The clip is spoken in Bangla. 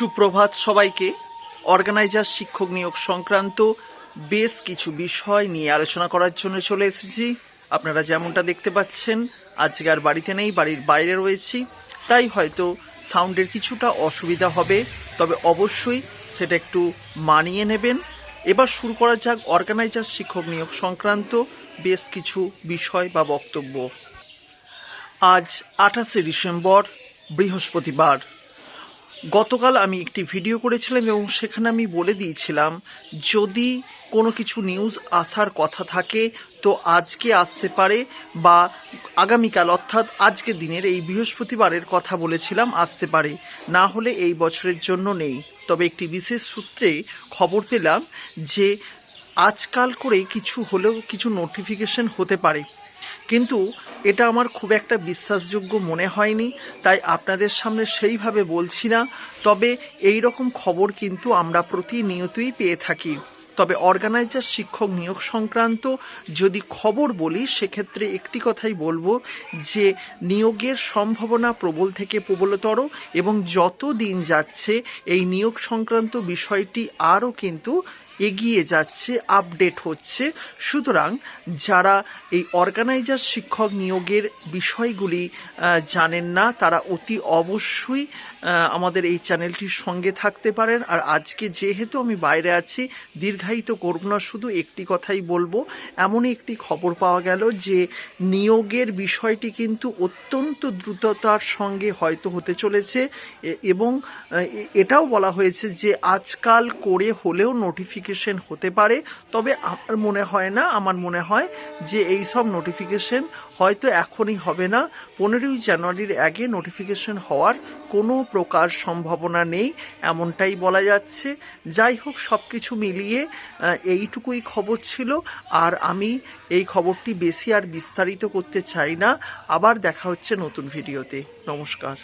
সুপ্রভাত সবাইকে। অর্গানাইজার শিক্ষক নিয়োগ সংক্রান্ত বেশ কিছু বিষয় নিয়ে আলোচনা করার জন্য চলে এসেছি। আপনারা যেমনটা দেখতে পাচ্ছেন, আজকে আর বাড়িতে নেই, বাড়ির বাইরে রয়েছি। তাই হয়তো সাউন্ডের কিছুটা অসুবিধা হবে, তবে অবশ্যই সেটা একটু মানিয়ে নেবেন। এবার শুরু করা যাক অর্গানাইজার শিক্ষক নিয়োগ সংক্রান্ত বেশ কিছু বিষয় বা বক্তব্য। আজ আঠাশে ডিসেম্বর, বৃহস্পতিবার। গতকাল আমি একটি ভিডিও করেছিলাম এবং সেখানে আমি বলে দিয়েছিলাম, যদি কোনো কিছু নিউজ আসার কথা থাকে, তো আজকে আসতে পারে বা আগামীকাল, অর্থাৎ আজকের দিনের এই বৃহস্পতিবারের কথা বলেছিলাম, আসতে পারে। না হলে এই বছরের জন্য নেই। তবে একটি বিশেষ সূত্রে খবর পেলাম যে, আজকাল করে কিছু হলেও কিছু নোটিফিকেশন হতে পারে। কিন্তু এটা আমার খুব একটা বিশ্বাসযোগ্য মনে হয়নি, তাই আপনাদের সামনে সেইভাবে বলছি না। তবে এই রকম খবর কিন্তু আমরা প্রতিনিয়তই পেয়ে থাকি। তবে অর্গানাইজার, শিক্ষক নিয়োগ সংক্রান্ত যদি খবর বলি, সেক্ষেত্রে একটি কথাই বলব যে, নিয়োগের সম্ভাবনা প্রবল থেকে প্রবলতর এবং যত দিন যাচ্ছে, এই নিয়োগ সংক্রান্ত বিষয়টি আরও কিন্তু এগিয়ে যাচ্ছে আপডেট হচ্ছে। সুতরাং যারা এই অর্গানাইজার শিক্ষক নিয়োগের বিষয়গুলি জানেন না, তারা অতি অবশ্যই আমাদের এই চ্যানেলটির সঙ্গে থাকতে পারেন। আর আজকে যেহেতু আমি বাইরে আছি, দীর্ঘায়িত করব না, শুধু একটি কথাই বলব। এমনই একটি খবর পাওয়া গেল যে নিয়োগের বিষয়টি কিন্তু অত্যন্ত দ্রুততার সঙ্গে হয়তো হতে চলেছে। এবং এটাও বলা হয়েছে যে আজকাল করে হলেও নোটিফিকেশন হতে পারে, তবে আমার মনে হয় না, আমার মনে হয় যে এই সব নোটিফিকেশন হয়তো এখনই হবে না। পনেরোই জানুয়ারির আগে নোটিফিকেশন হওয়ার কোনো প্রকার সম্ভাবনা নেই, এমনটাই বলা যাচ্ছে। যাই হোক সব কিছু মিলিয়ে এইটুকুই খবর ছিল। আর আমি এই খবরটি বেশি আর বিস্তারিত করতে চাই না। আবার দেখা হচ্ছে নতুন ভিডিওতে নমস্কার।